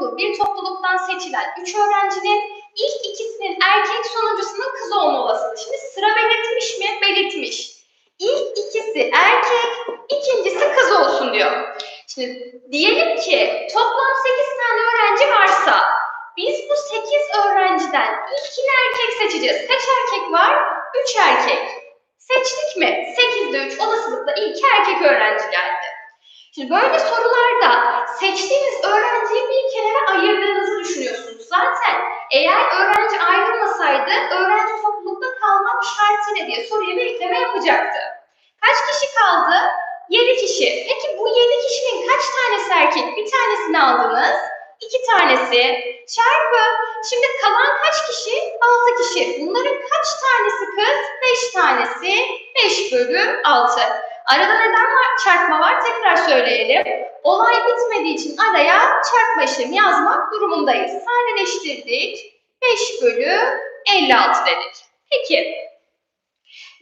bulunduğu bir topluluktan seçilen 3 öğrencinin ilk ikisinin erkek sonuncusunun kız olma olasılığı. Şimdi sıra belirtmiş mi? Belirtmiş. İlk ikisi erkek, ikincisi kız olsun diyor. Şimdi diyelim ki toplam 8 tane öğrenci varsa biz bu 8 öğrenciden ilkini erkek seçeceğiz. Kaç erkek var? 3 erkek. Seçtik mi? 8'de 3 olasılıkla ilk erkek öğrenci geldi. Şimdi böyle sorularda seçtiğiniz öğrenciyi bir kenara ayırdığınızı düşünüyorsunuz. Zaten eğer öğrenci ayrılmasaydı öğrenci toplulukta kalmak şartıyla diye soruya bir ekleme yapacaktı. Kaç kişi kaldı? 7 kişi. Peki bu 7 kişinin kaç tanesi erkek? Bir tanesini aldınız. iki tanesi çarpı. Şimdi kalan kaç kişi? 6 kişi. Bunların kaç tanesi kız? 5 tanesi. 5 bölü 6. Arada neden var, çarpma var? Tekrar söyleyelim. Olay bitmediği için araya çarpma işlemi yazmak durumundayız. Sadeleştirdik. 5 bölü 56 dedik. Peki.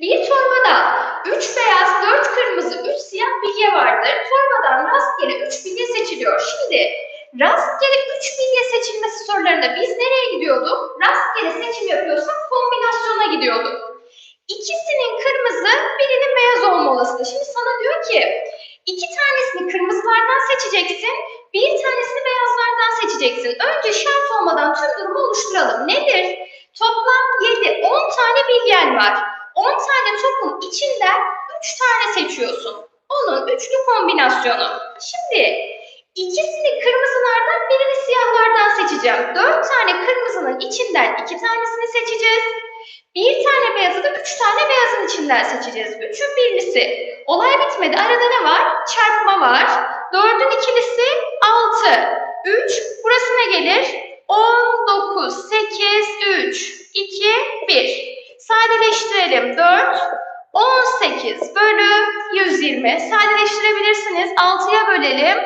Bir torbada 3 beyaz, 4 kırmızı, 3 siyah bilye vardır. Torbadan rastgele 3 bilye seçiliyor. Şimdi rastgele 3 bilye seçilmesi sorularında biz nereye gidiyorduk? Rastgele seçim yapıyorsak kombinasyona gidiyorduk. İkisinin kırmızı, birinin beyaz olma olasılığı. Şimdi sana diyor ki iki tanesini kırmızılardan seçeceksin, bir tanesini beyazlardan seçeceksin. Önce şart olmadan tüm durumu oluşturalım. Nedir? Toplam 7, 10 tane bilyen var. 10 tane topun içinden 3 tane seçiyorsun. Onun üçlü kombinasyonu. Şimdi ikisini kırmızılardan birini siyahlardan seçeceğim. 4 tane kırmızının içinden 2 tanesini seçeceğiz. Bir tane beyazı da üç tane beyazın içinden seçeceğiz. Üçün birlisi. Olay bitmedi. Arada ne var? Çarpma var. Dördün ikilisi altı. Üç. Burası ne gelir? On, dokuz, sekiz, üç, iki, bir. Sadeleştirelim. Dört. 18 bölü 120. Sadeleştirebilirsiniz. 6'ya bölelim.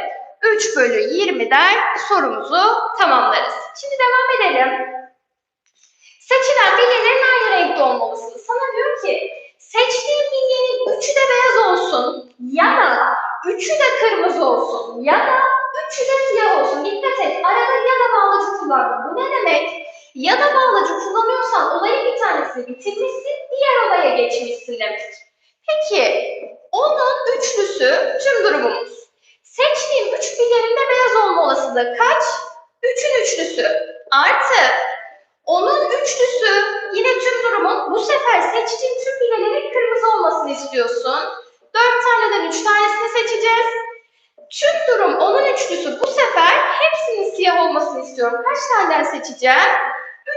3 bölü 20 der sorumuzu tamamlarız. Şimdi devam edelim. Seçilen bilyelerin renkte olmalısın. Sana diyor ki seçtiğin bilyenin üçü de beyaz olsun ya da üçü de kırmızı olsun ya da üçü de siyah olsun. Dikkat et arada ya da bağlacı kullandım. Bu ne demek? Ya da bağlacı kullanıyorsan olayın bir tanesini bitirmişsin, diğer olaya geçmişsin demek. Peki onun üçlüsü tüm durumumuz. Seçtiğim üç bilyenin de beyaz olma olasılığı kaç? Üçün üçlüsü. Artı onun üçlüsü yine tüm durumun bu sefer seçtiğin tüm bilyelerin kırmızı olmasını istiyorsun. Dört taneden üç tanesini seçeceğiz. Tüm durum onun üçlüsü bu sefer hepsinin siyah olmasını istiyorum. Kaç taneden seçeceğim?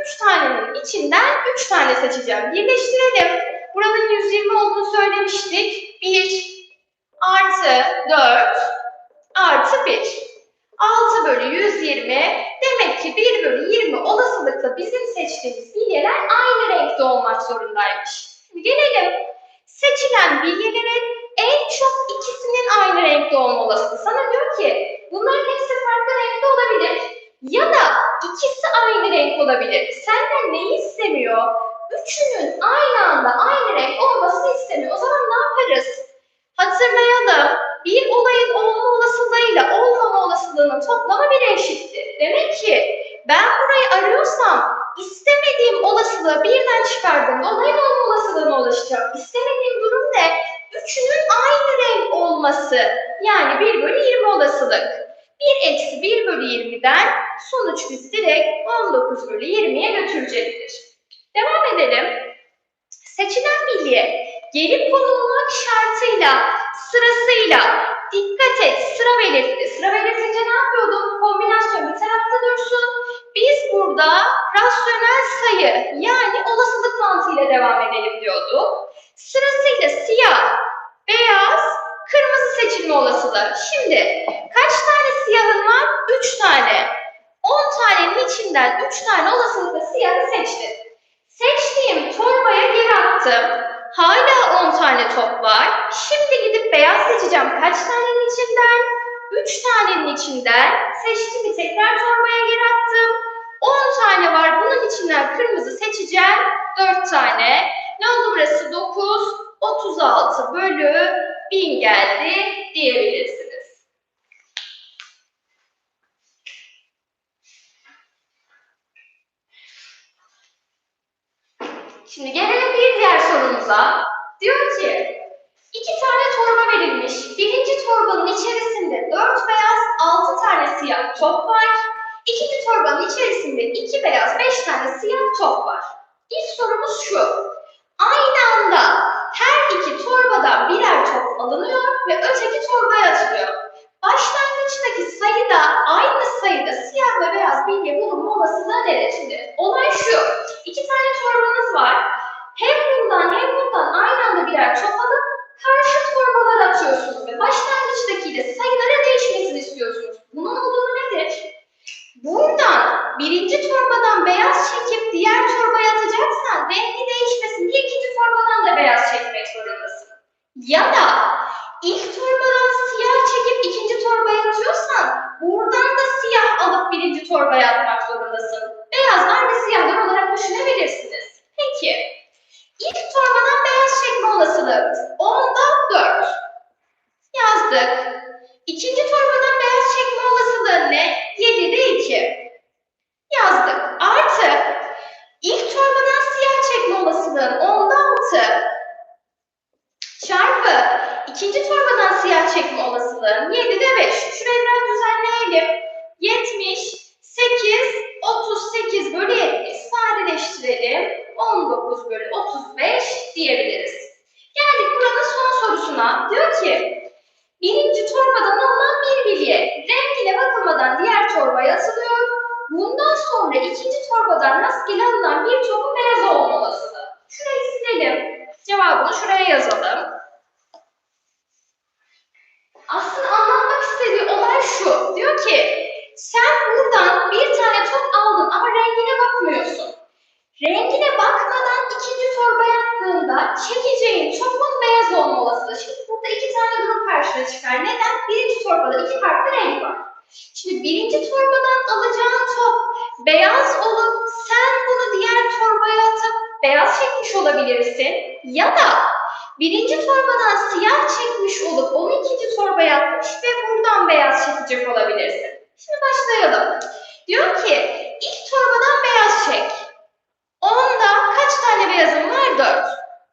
Üç tanenin içinden üç tane seçeceğim. Birleştirelim. Buranın 120 olduğunu söylemiştik. 1 artı 4 artı 1. 6 bölü 120 demek ki 1 bölü 20 olasılıkla bizim seçtiğimiz bilyeler aynı renkte olmak zorundaymış. Şimdi gelelim seçilen bilyelerin en çok ikisinin aynı renkte olma olasılığı. Sana diyor ki bunların hepsi farklı renkte olabilir ya da ikisi aynı renk olabilir. Senden neyi istemiyor? Üçünün aynı anda aynı renk olmasını istemiyor. O zaman ne yaparız? Hatırlayalım. Bir olayın olma olasılığıyla olmama olasılığının toplamı bir eşittir. Demek ki ben burayı arıyorsam istemediğim olasılığı birden çıkardığımda olayın olma olasılığına ulaşacağım. İstemediğim durum ne? Üçünün aynı renk olması. Yani 1 bölü 20 olasılık. 1 eksi 1 bölü 20'den sonuç biz direkt 19 bölü 20'ye götürecektir. Devam edelim. Seçilen bilye gelip konulmak şartıyla, sırasıyla dikkat et sıra belirtti. Sıra belirtince ne yapıyordum? Kombinasyon bir tarafta dursun. Biz burada rasyonel sayı yani olasılık mantığıyla devam edelim diyorduk. Sırasıyla siyah, beyaz, kırmızı seçilme olasılığı. Şimdi kaç tane siyahın var? 3 tane. 10 tanenin içinden 3 tane olasılıkla siyahı seçtim. Seçtiğim torbaya geri attım. Hala 10 tane top var. Şimdi beyaz seçeceğim. Kaç tanenin içinden? 3 tanenin içinden seçtiğimi tekrar torbaya geri attım. 10 tane var. Bunun içinden kırmızı seçeceğim. 4 tane. Ne oldu burası? 9. 36 bölü 1000 geldi diyebilirsiniz. Şimdi gelelim bir diğer sorumuza. Diyor ki iki tane torba verilmiş. Birinci torbanın içerisinde dört beyaz, altı tane siyah top var. İkinci torbanın içerisinde iki beyaz, beş tane siyah top var. İlk sorumuz şu. Aynı anda her iki torbadan birer top alınıyor ve öteki torbaya atılıyor. Başlangıçtaki sayıda aynı sayıda siyah ve beyaz bilye bulunma olasılığı? Şimdi olay şu. İki tane torbanız var. Hem bundan hem bundan aynı anda birer top alıp karşı torbalara atıyorsunuz ve başlangıçtakiyle sayılara değişmesini istiyorsunuz. Bunun olduğunu nedir? Buradan birinci torbadan beyaz çekip diğer torbaya atacaksan rengi değişmesin diye ikinci torbadan da beyaz çekmek zorundasın. Ya da ilk torbadan siyah çekip ikinci torbaya atıyorsan buradan da siyah alıp birinci torbaya atmak zorundasın. Beyazlar ve siyahlar olarak düşünebilirsiniz. Peki ilk torbadan beyaz çekme olasılığımız 10'da 4. Yazdık. İkinci torbadan beyaz çekme olasılığı ne? 7'de 2. Yazdık. Artı ilk torbadan siyah çekme olasılığın 10'da 6. Çarpı ikinci torbadan siyah çekme olasılığın 7'de 5. Şurayı biraz düzenleyelim. 78, 38 bölü 70 sadeleştirelim. 19 bölü 35 diyebiliriz. Geldik buranın son sorusuna. Diyor ki birinci torbadan alınan bir bilye rengine bakılmadan diğer torbaya atılıyor. Bundan sonra ikinci torbadan rastgele alınan bir topun beyaz olma olasılığı. Şurayı silelim. Cevabını şuraya yazalım. Aslında anlatmak istediği olay şu. Diyor ki sen buradan bir tane top aldın ama rengine bakmıyorsun. Rengine bakmadan ikinci torba yaptığında çekeceğin topun beyaz olma olasılığı. Şimdi burada iki tane durum karşına çıkar. Neden? Birinci torbada iki farklı renk var. Şimdi birinci torbadan alacağın top beyaz olup sen bunu diğer torbaya atıp beyaz çekmiş olabilirsin. Ya da birinci torbadan siyah çekmiş olup onu ikinci torbaya atmış ve buradan beyaz çekecek olabilirsin. Şimdi başlayalım. Diyor ki ilk torbadan beyaz çek. Onda kaç tane beyazım var? 4.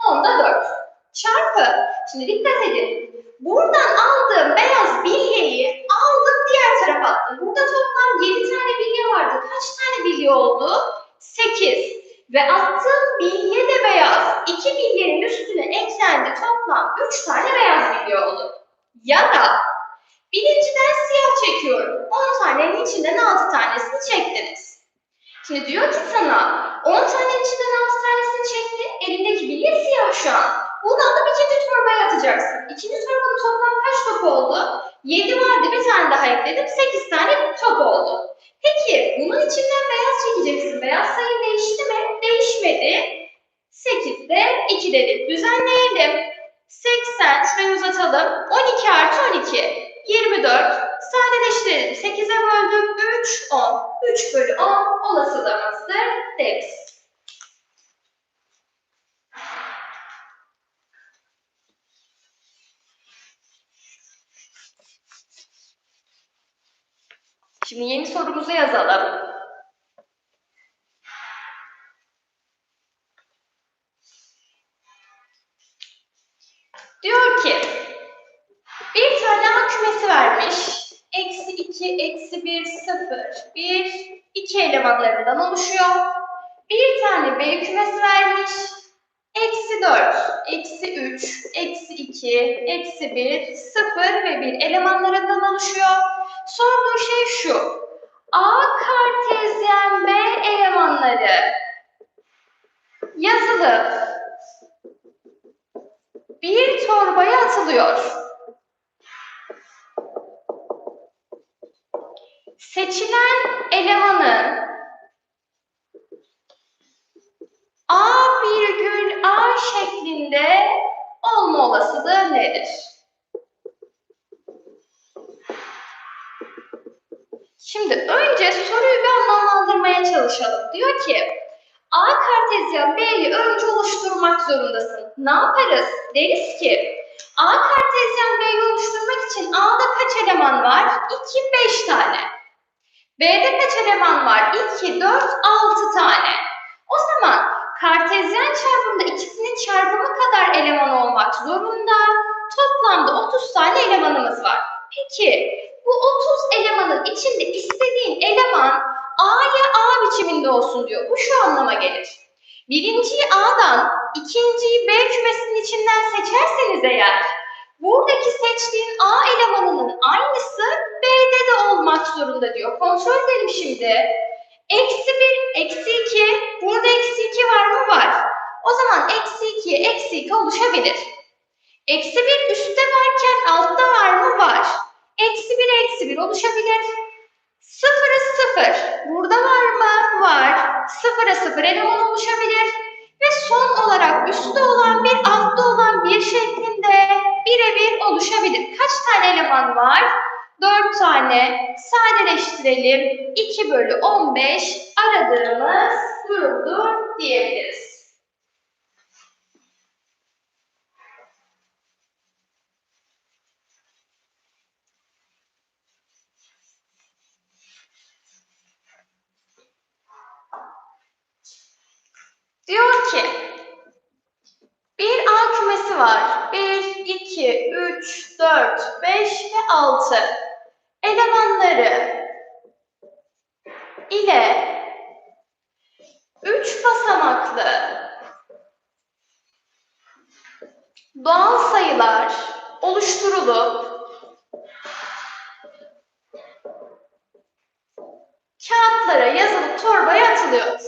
Onda 4. Çarpı. Şimdi dikkat edin. Buradan aldığım beyaz bilyeyi aldım diğer tarafa attım. Burada toplam 7 tane bilye vardı. Kaç tane bilye oldu? 8. Ve attığım bilye de beyaz. 2 bilyenin üstüne eklendi toplam 3 tane beyaz bilye oldu. Ya da birinciden siyah çekiyorum. 10 tanenin içinden 6 tanesini çektiniz. Şimdi diyor ki sana 10 tanenin içinden 6 tanesini çektin. Elindeki bilye siyah şu an. Bunu alıp ikinci torbaya atacaksın. İkinci torbanın toplam kaç top oldu? 7 vardı bir tane daha ekledim. 8 tane top oldu. Peki bunun içinden beyaz çekeceksin. Beyaz sayı değişti mi? Değişmedi. 8'de 2 dedik. Düzenleyelim. 80 şurayı uzatalım. 12 artı 12. 24. Sadeleştirelim. 8'e böldük. 3, 10. 3 bölü 10 olasılığımızdır deriz. Şimdi yeni sorumuzu yazalım. Diyor ki, bir tane A kümesi vermiş. Eksi 2, eksi 1, 0, 1, 2 elemanlarından oluşuyor. Bir tane B kümesi vermiş. Eksi 4, eksi 3, eksi 2, eksi 1, 0 ve 1 elemanlarından oluşuyor. Sorduğu şey şu. A kartezyen B elemanları yazılıp bir torbaya atılıyor. Seçilen elemanın A virgül A şeklinde olma olasılığı nedir? Şimdi önce soruyu bir anlamlandırmaya çalışalım. Diyor ki A kartezyen B'yi önce oluşturmak zorundasın. Ne yaparız? Deriz ki A kartezyen B'yi oluşturmak için A'da kaç eleman var? 2, 5 tane. B'de kaç eleman var? 2, 4, 6 tane. O zaman kartezyen çarpımda ikisinin çarpımı kadar eleman olmak zorunda. Toplamda 30 tane elemanımız var. Peki bu 30 elemanın içinde istediğin eleman A'ya A biçiminde olsun diyor. Bu şu anlama gelir. Birinciyi A'dan, ikinciyi B kümesinin içinden seçerseniz eğer, buradaki seçtiğin A elemanının aynısı B'de de olmak zorunda diyor. Kontrol edelim şimdi. Eksi 1, eksi 2, burada eksi 2 var mı? Var. O zaman eksi 2'ye eksi 2 oluşabilir. Eksi 1 üstte varken altta var mı? Var. Eksi 1 eksi 1 oluşabilir. Sıfıra 0. Burada var mı? Var. Sıfıra 0 eleman oluşabilir. Ve son olarak üstte olan bir altta olan bir şeklinde birebir oluşabilir. Kaç tane eleman var? 4 tane. Sadeleştirelim. 2 bölü 15 aradığımız durumdur diyebiliriz. Diyor ki bir A kümesi var. 1, 2, 3, 4, 5 ve 6 elemanları ile 3 basamaklı doğal sayılar oluşturulup kağıtlara yazılıp torbaya atılıyor.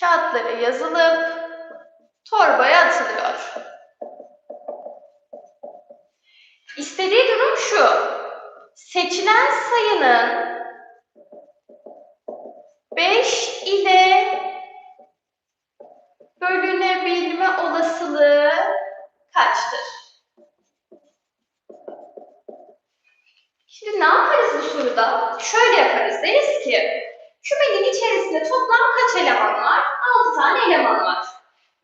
Kağıtlara yazılıp var.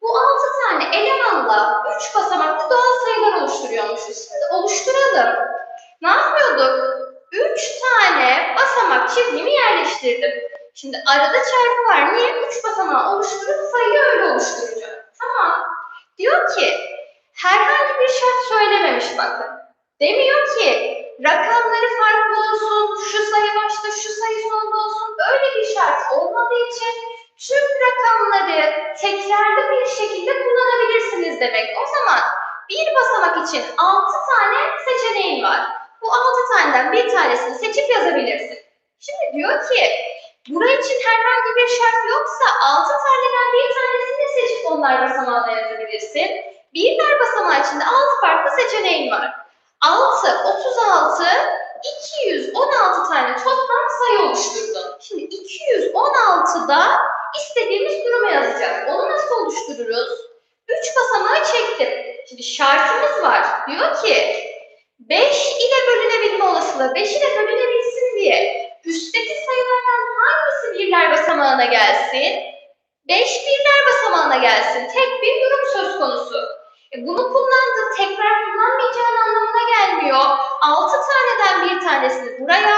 Bu 6 tane elemanla 3 basamaklı doğal sayılar oluşturuyormuşuz. Şimdi oluşturalım. Ne yapıyorduk? 3 tane basamak çizgimi yerleştirdim. Şimdi arada çarpı var. Niye? 3 basamağı oluşturup sayıyı öyle oluşturacağım. Tamam. Diyor ki herhangi bir şart söylememiş bakın. Demiyor ki rakamları farklı olsun, şu sayı başta, şu sayı sonda olsun. Öyle bir şart olmadığı için tüm rakamları tekrarlı bir şekilde kullanabilirsiniz demek. O zaman bir basamak için 6 tane seçeneğin var. Bu 6 taneden bir tanesini seçip yazabilirsin. Şimdi diyor ki buraya için herhangi bir şart yoksa 6 taneden bir tanesini seçip onlar basamağına yazabilirsin. Birler basamağı içinde 6 farklı seçeneğin var. 6, 36, 216 tane toplam sayı oluşturdun. Şimdi 216'da istediğimiz durumu yazacağız. Onu nasıl oluştururuz? 3 basamağı çektim. Şimdi şartımız var. Diyor ki 5 ile bölünebilme olasılığı 5 ile bölünebilsin diye üstteki sayılardan hangisi birler basamağına gelsin? 5 birler basamağına gelsin. Tek bir durum söz konusu. E bunu kullandın, tekrar kullanmayacağın anlamına gelmiyor. 6 taneden bir tanesini buraya,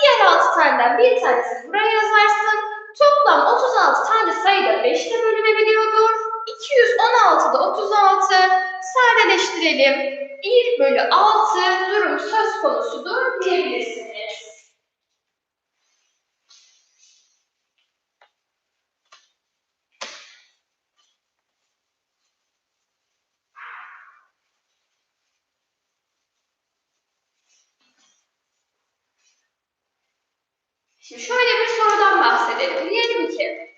diğer 6 taneden bir tanesini buraya yazarsın. Toplam 36 tane sayıda 5 ile bölünebiliyordur. 216'da 36 sadeleştirelim. 1 bölü 6 durum söz konusudur diyebilirsiniz. Şimdi şöyle bir sorudan bahsedelim. Diyelim ki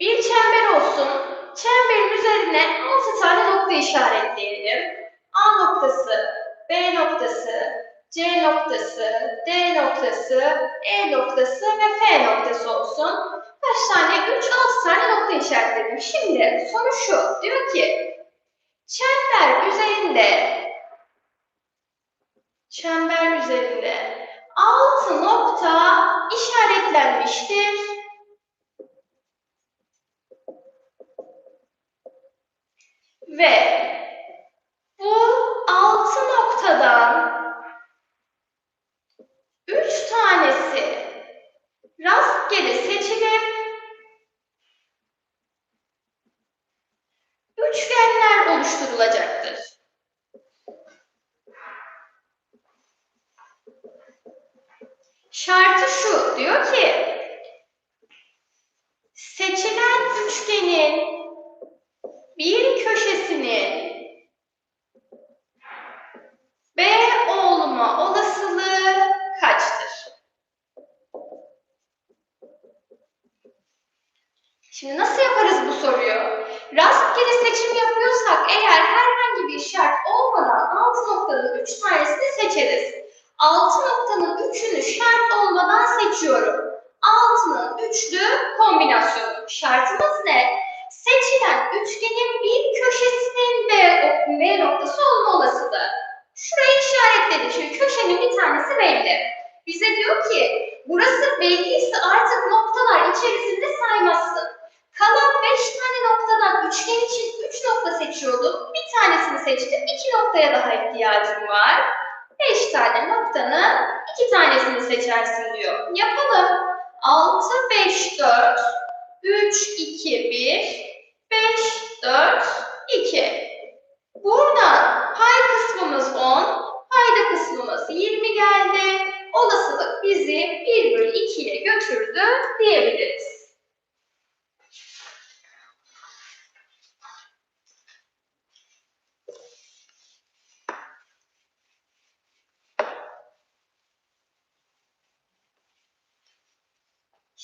bir çember olsun. Çemberin üzerine 6 tane nokta işaretleyelim. A noktası, B noktası, C noktası, D noktası, E noktası ve F noktası olsun. Kaç tane? 3, 6 tane nokta işaretledim. Şimdi soru şu. Diyor ki çember üzerinde çember üzerinde 6 nokta işaretlenmiştir. Ve bu 6 noktadan Şartı şu, diyor ki seçilen üçgenin bir köşesinin B olma olasılığı kaçtır? Şimdi nasıl yaparız bu soruyu? Rastgele seçim yapıyorsak eğer herhangi bir şart olmadan alt noktanın üç tanesini seçeriz. Altı noktanın üçünü şart olmadan seçiyorum. Altının üçlü kombinasyonu. Şartımız ne? Seçilen üçgenin bir köşesinin B, B noktası olma olasılığı. Şurayı işaretledim. Şimdi köşenin bir tanesi belli. Bize diyor ki burası belliyse artık noktalar içerisinde saymazsın. Kalan 5 tane noktadan üçgen için 3 nokta seçiyordum. Bir tanesini 2 noktaya daha ihtiyacım var. 5 tane noktanın 2 tanesini seçersin diyor. Yapalım. 6, 5, 4, 3, 2, 1, 5, 4, 2. Buradan pay kısmımız 10, payda kısmımız 20 geldi. Olasılık bizi 1 bölü 2'ye götürdü diyebiliriz.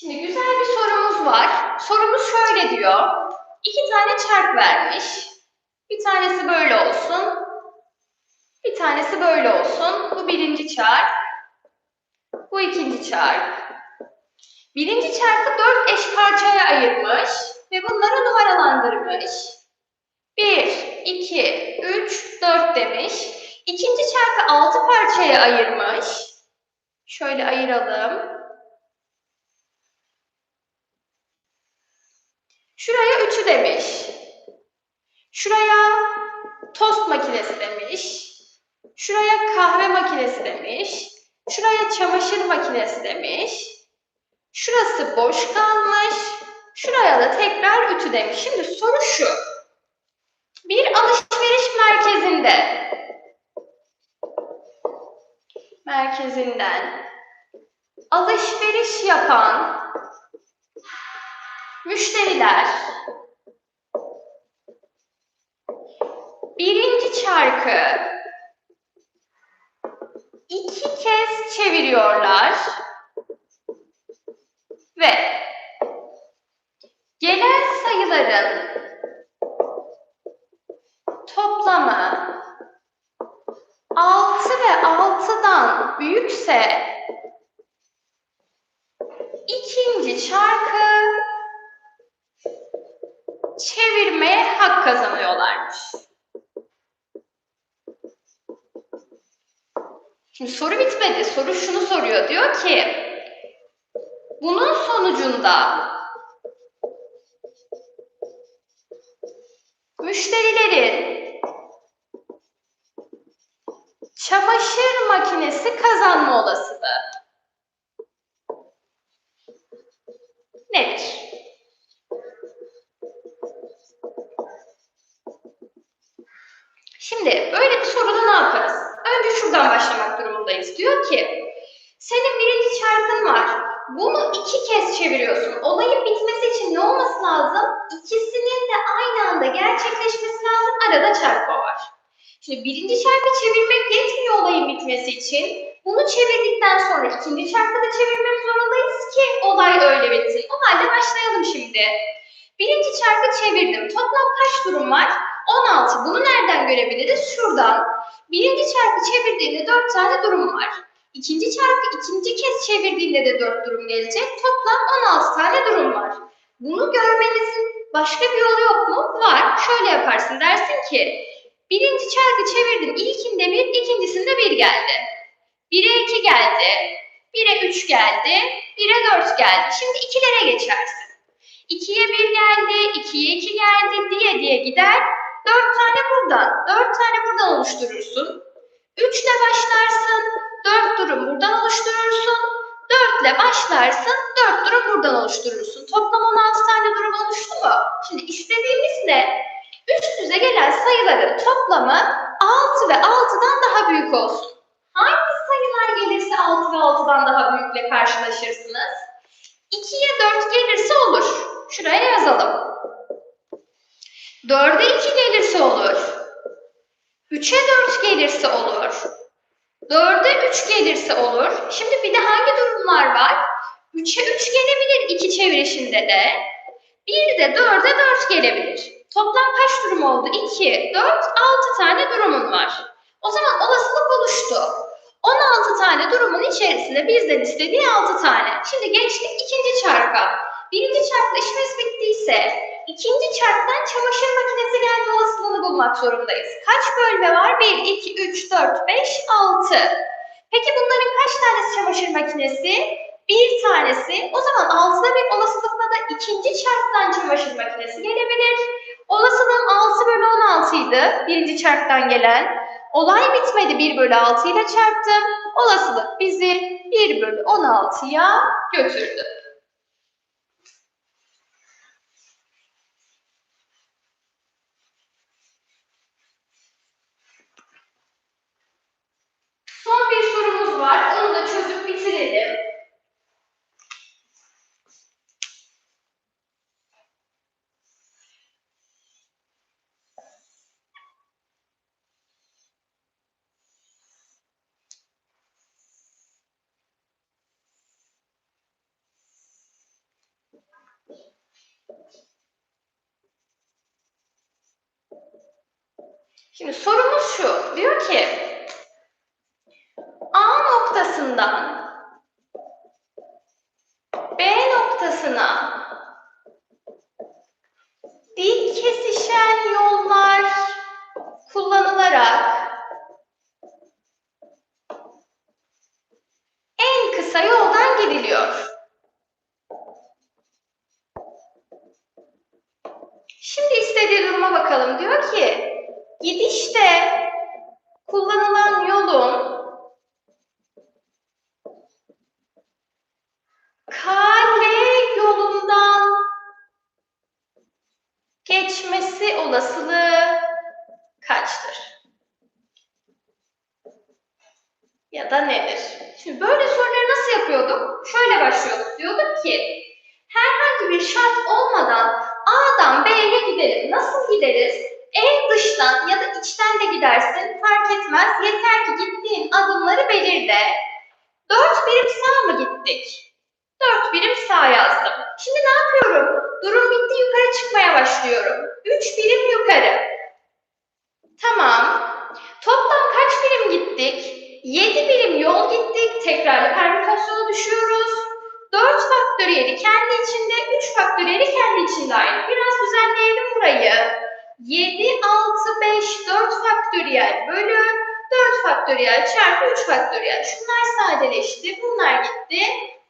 Şimdi güzel bir sorumuz var. Sorumuz şöyle diyor. İki tane çark vermiş. Bir tanesi böyle olsun. Tanesi böyle olsun. Bu birinci çark. Bu ikinci çark. Birinci çarkı dört eş parçaya ayırmış ve bunları numaralandırmış. Bir, iki, üç, dört demiş. İkinci çarkı altı parçaya ayırmış. Şöyle ayıralım. Şuraya 3'ü demiş. Şuraya tost makinesi demiş. Şuraya kahve makinesi demiş. Şuraya çamaşır makinesi demiş. Şurası boş kalmış. Şuraya da tekrar ütü demiş. Şimdi soru şu. Bir alışveriş merkezinde merkezinden alışveriş yapan Müşteriler birinci çarkı kez çeviriyorlar ve gelen sayıların toplamı 6 ve 6'dan büyükse ikinci çarkı çevirmeye hak kazanıyorlarmış. Şimdi soru bitmedi. Soru şunu soruyor. Diyor ki bunun sonucunda müşterilerin çamaşır makinesi kazanma olasılığı nedir? Şimdi böyle bir soruda ne yaparız? Önce şuradan başlamak durumundayız. Diyor ki senin birinci çarkın var. Bunu iki kez çeviriyorsun. Olayın bitmesi için ne olması lazım? İkisinin de aynı anda gerçekleşmesi lazım. Arada çarpma var. Şimdi birinci çarkı çevirmek yetmiyor olayın bitmesi için. Bunu çevirdikten sonra ikinci çarkı da çevirmek zorundayız ki olay öyle bitsin. O halde başlayalım şimdi. Birinci çarkı çevirdim. Toplam kaç durum var? 16. Bunu nereden görebiliriz? Şuradan. Birinci çarkı çevirdiğinde 4 tane durum var. İkinci çarkı ikinci kez çevirdiğinde de 4 durum gelecek. Toplam 16 tane durum var. Bunu görmenizin başka bir yolu yok mu? Var. Şöyle yaparsın. Dersin ki birinci çarkı çevirdim. İlkinde 1, ikincisinde 1 geldi. 1'e 2 geldi. 1'e 3 geldi. 1'e 4 geldi. Şimdi ikilere geçersin. 2'ye 1 geldi, 2'ye 2 geldi diye diye gider. 4 tane buradan, 4 tane buradan oluşturursun. 3 ile başlarsın, 4 durum buradan oluşturursun. 4 ile başlarsın, 4 durum buradan oluşturursun. Toplam 16 tane durum oluştu mu? Şimdi istediğimiz ne? Üst üste gelen sayıların toplamı 6 ve 6'dan daha büyük olsun. Hangi sayılar gelirse 6 ve 6'dan daha büyükle karşılaşırsınız? 2'ye 4 gelirse olur. Şuraya yazalım. 4'e 2 gelirse olur. 3'e 4 gelirse olur. 4'e 3 gelirse olur. Şimdi bir de hangi durumlar var? 3'e 3 gelebilir iki çevirişinde de. Bir de 4'e 4 gelebilir. Toplam kaç durum oldu? 2, 4, 6 tane durumun var. O zaman olasılık oluştu. 16 tane durumun içerisinde bizden istediği 6 tane. Şimdi geçtik ikinci çarka. Birinci çarkla işimiz bittiyse ikinci çarktan çamaşır makinesi gelme olasılığını bulmak zorundayız. Kaç bölme var? 1, 2, 3, 4, 5, 6. Peki bunların kaç tanesi çamaşır makinesi? Bir tanesi. O zaman 6'da bir olasılıkla da ikinci çarktan çamaşır makinesi gelebilir. Olasılığım 6 bölü 16 idi. Birinci çarktan gelen. Olay bitmedi 1 bölü 6 ile çarptım. Olasılık bizi 1 bölü 16'ya götürdü. Son bir sorumuz var. Onu da çözüp bitirelim. Şimdi sorumuz şu. Diyor ki A noktasından B noktasına dik kesişen yollar kullanılarak en kısa yoldan gidiliyor. Şimdi istediği duruma bakalım. Diyor ki gidişte kullanılan yolun kale yolundan geçmesi olasılığı kaçtır? Ya da nedir? Şimdi böyle soruları nasıl yapıyorduk? Şöyle başlıyorduk. Diyorduk ki herhangi bir şart olmadan A'dan B'ye gidelim. Nasıl gideriz? En dıştan ya da içten de gidersin fark etmez. Yeter ki gittiğin adımları belirle. Dört birim sağ mı gittik? Dört birim sağ yazdım. Şimdi ne yapıyorum? Durum bitti yukarı çıkmaya başlıyorum. Üç birim yukarı. Tamam. Toplam kaç birim gittik? Yedi birim yol gittik. Tekrarlı permütasyona düşüyoruz. 4 faktöriyeli kendi içinde, 3 faktöriyeli kendi içinde aynı. Biraz düzenleyelim burayı. 7, 6, 5, 4 faktöriyel bölü 4 faktöriyel çarpı 3 faktöriyel. Şunlar sadeleşti, bunlar gitti.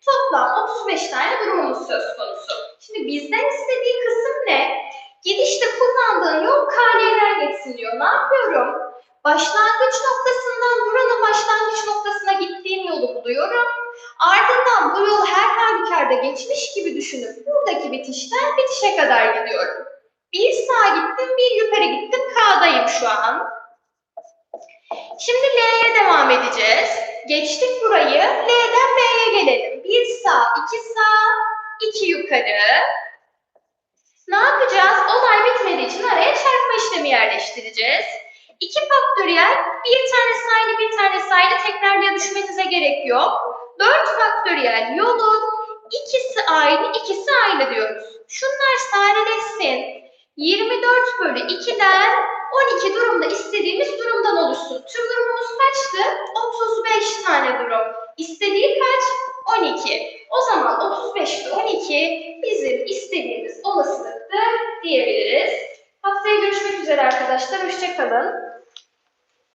Toplam 35 tane durumumuz söz konusu. Şimdi bizden istediği kısım ne? Gidişte kullandığın yol KL'den geçsin diyor. Ne yapıyorum? Başlangıç noktasından buranın başlangıç noktasına gittiğim yolu buluyorum. Ardından bu yol her halükarda geçmiş gibi düşünüp buradaki bitişten bitişe kadar gidiyorum. Bir sağa gittim, bir yukarı gittim. K'dayım şu an. Şimdi L'ye devam edeceğiz. Geçtik burayı. L'den B'ye gelelim. Bir sağ, iki sağ, iki yukarı. Ne yapacağız? Olay bitmediği için araya çarpma işlemi yerleştireceğiz. 2 faktöriyel, bir tanesi aynı, bir tanesi aynı. Tekrarlıya düşmenize gerek yok. 4 faktöriyel yolun ikisi aynı, ikisi aynı diyoruz. Şunlar sadeleşsin. 24 bölü 2'den 12 durumda istediğimiz durumdan oluşsun. Tüm durumumuz kaçtı? 35 tane durum. İstediği kaç? 12. O zaman 35 ve 12 bizim istediğimiz olasılıktır diyebiliriz. Haftaya görüşmek üzere arkadaşlar. Hoşçakalın.